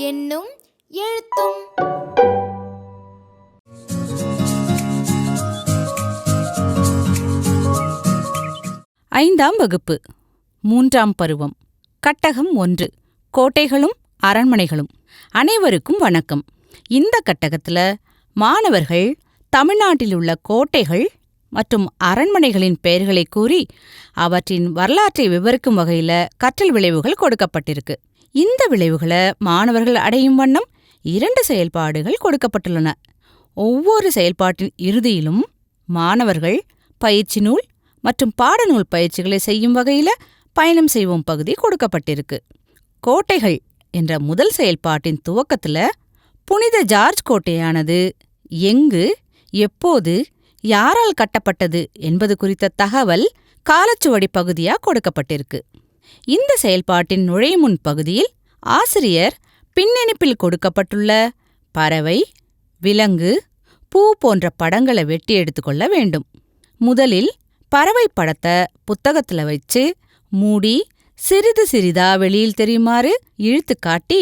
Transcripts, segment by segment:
என்னும் எழுத்தும். ஐந்தாம் வகுப்பு. மூன்றாம் பருவம். கட்டகம் ஒன்று. கோட்டைகளும் அரண்மனைகளும். அனைவருக்கும் வணக்கம். இந்த கட்டகத்துல மாணவர்கள் தமிழ்நாட்டில் உள்ள கோட்டைகள் மற்றும் அரண்மனைகளின் பெயர்களை கூறி அவற்றின் வரலாற்றை விவரிக்கும் வகையில கற்றல் விளைவுகள் கொடுக்கப்பட்டிருக்கு. இந்த விளைவுகளை மாணவர்கள் அடையும் வண்ணம் இரண்டு செயல்பாடுகள் கொடுக்கப்பட்டுள்ளன. ஒவ்வொரு செயல்பாட்டின் இறுதியிலும் மாணவர்கள் பயிற்சி நூல் மற்றும் பாடநூல் பயிற்சிகளை செய்யும் வகையில பயணம் செய்வோம் பகுதி கொடுக்கப்பட்டிருக்கு. கோட்டைகள் என்ற முதல் செயல்பாட்டின் துவக்கத்துல புனித ஜார்ஜ் கோட்டையானது எங்கு எப்போது யாரால் கட்டப்பட்டது என்பது குறித்த தகவல் காலச்சுவடி பகுதியா கொடுக்கப்பட்டிருக்கு. இந்த செயல்பாட்டின் நுழைமுன் பகுதியில் ஆசிரியர் பின்னணிப்பில் கொடுக்கப்பட்டுள்ள பறவை விலங்கு பூ போன்ற படங்களை வெட்டி எடுத்துக்கொள்ள வேண்டும். முதலில் பறவை படத்தை புத்தகத்துல வச்சு மூடி சிறிது சிறிதா வெளியில் தெரியுமாறு இழுத்து காட்டி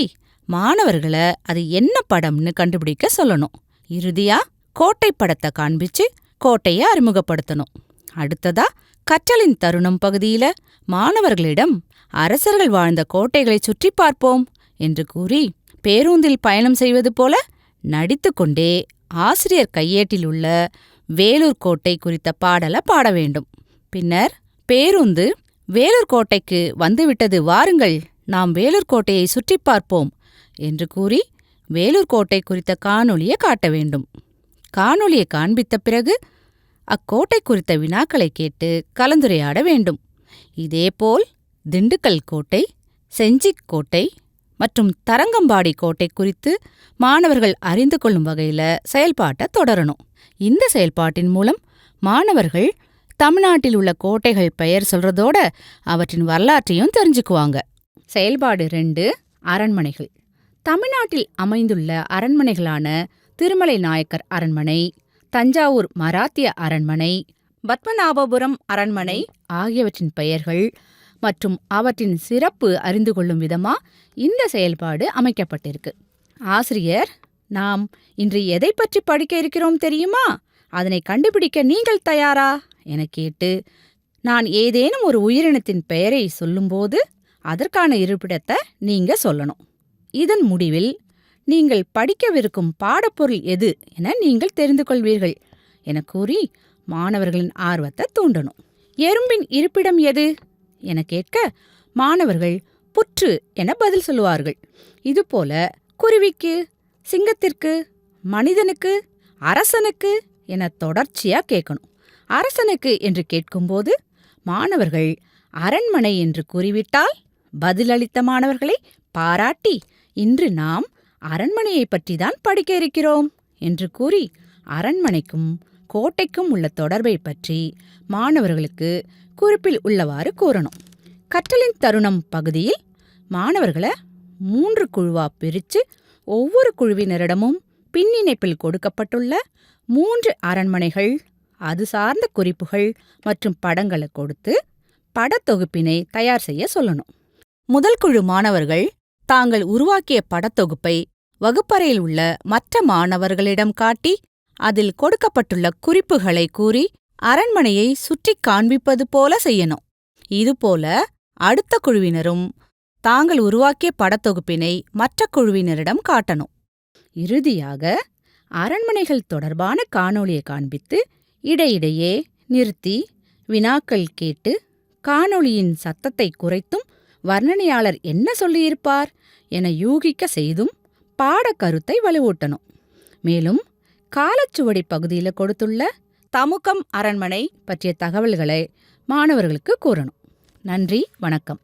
மாணவர்களை அது என்ன படம்னு கண்டுபிடிக்க சொல்லணும். இறுதியா கோட்டை படத்தை காண்பிச்சு கோட்டையை அறிமுகப்படுத்தணும். அடுத்ததா கற்றலின் தருணம் பகுதியில மாணவர்களிடம் அரசர்கள் வாழ்ந்த கோட்டைகளை சுற்றி பார்ப்போம் என்று கூறி பேருந்தில் பயணம் செய்வது போல நடித்துக்கொண்டே ஆசிரியர் கையேட்டில் உள்ள வேலூர் கோட்டை குறித்த பாடல பாட வேண்டும். பின்னர் பேருந்து வேலூர் கோட்டைக்கு வந்துவிட்டது வாருங்கள் நாம் வேலூர் கோட்டையை சுற்றி பார்ப்போம் என்று கூறி வேலூர் கோட்டை குறித்த காணொளியை காட்ட வேண்டும். காணொளியை காண்பித்த பிறகு அக்கோட்டை குறித்த வினாக்களை கேட்டு கலந்துரையாட வேண்டும். இதேபோல் திண்டுக்கல் கோட்டை செஞ்சிக் கோட்டை மற்றும் தரங்கம்பாடி கோட்டை குறித்து மாணவர்கள் அறிந்து கொள்ளும் வகையில செயல்பாட்டை தொடரணும். இந்த செயல்பாட்டின் மூலம் மாணவர்கள் தமிழ்நாட்டில் உள்ள கோட்டைகள் பெயர் சொல்றதோட அவற்றின் வரலாற்றையும் தெரிஞ்சுக்குவாங்க. செயல்பாடு ரெண்டு அரண்மனைகள். தமிழ்நாட்டில் அமைந்துள்ள அரண்மனைகளான திருமலை நாயக்கர் அரண்மனை தஞ்சாவூர் மராத்திய அரண்மனை பத்மநாபபுரம் அரண்மனை ஆகியவற்றின் பெயர்கள் மற்றும் அவற்றின் சிறப்பு அறிந்து கொள்ளும் விதமா இந்த செயல்பாடு அமைக்கப்பட்டிருக்கு. ஆசிரியர் நாம் இன்று எதை பற்றி படிக்க இருக்கிறோம் தெரியுமா? அதனை கண்டுபிடிக்க நீங்கள் தயாரா? என கேட்டு நான் ஏதேனும் ஒரு உயிரினத்தின் பெயரை சொல்லும்போது அதற்கான இருப்பிடத்தை நீங்க சொல்லணும். இதன் முடிவில் நீங்கள் படிக்கவிருக்கும் பாடப்பொருள் எது என நீங்கள் தெரிந்து கொள்வீர்கள் என கூறி மாணவர்களின் ஆர்வத்தை தூண்டணும். எறும்பின் இருப்பிடம் எது? என கேட்க மாணவர்கள் புற்று என பதில் சொல்லுவார்கள். இதுபோல குருவிக்கு சிங்கத்திற்கு மனிதனுக்கு அரசனுக்கு என தொடர்ச்சியா கேட்கணும். அரசனுக்கு என்று கேட்கும்போது மாணவர்கள் அரண்மனை என்று கூறிவிட்டால் பதிலளித்த மாணவர்களை பாராட்டி இன்று நாம் அரண்மனையை பற்றிதான் படிக்க இருக்கிறோம் என்று கூறி அரண்மனைக்கும் கோட்டைக்கும் உள்ள தொடர்பை பற்றி மாணவர்களுக்கு குறிப்பில் உள்ளவாறு கூறணும். கற்றலின் தருணம் பகுதியில் மாணவர்களை மூன்று குழுவா பிரிச்சு ஒவ்வொரு குழுவினரிடமும் பின்னிணைப்பில் கொடுக்கப்பட்டுள்ள மூன்று அரண்மனைகள் அது சார்ந்த குறிப்புகள் மற்றும் படங்களை கொடுத்து படத்தொகுப்பினை தயார் செய்ய சொல்லணும். முதல் குழு மாணவர்கள் தாங்கள் உருவாக்கிய படத்தொகுப்பை வகுப்பறையில் உள்ள மற்ற மாணவர்களிடம் காட்டி அதில் கொடுக்கப்பட்டுள்ள குறிப்புகளை கூறி அரண்மனையை சுற்றிக் காண்பிப்பது போல செய்யணும். இதுபோல அடுத்த குழுவினரும் தாங்கள் உருவாக்கிய படத்தொகுப்பினை மற்ற குழுவினரிடம் காட்டணும். இறுதியாக அரண்மனைகள் தொடர்பான காணொளியை காண்பித்து இடையிடையே நிறுத்தி வினாக்கள் கேட்டு காணொளியின் சத்தத்தை குறைத்தும் வர்ணனையாளர் என்ன சொல்லியிருப்பார் என யூகிக்க செய்தும் பாடக்கருத்தை வலுவூட்டணும். மேலும் காலச்சுவடி பகுதியில் கொடுத்துள்ள தமுக்கம் அரண்மனை பற்றிய தகவல்களை மாணவர்களுக்கு கூறணும். நன்றி வணக்கம்.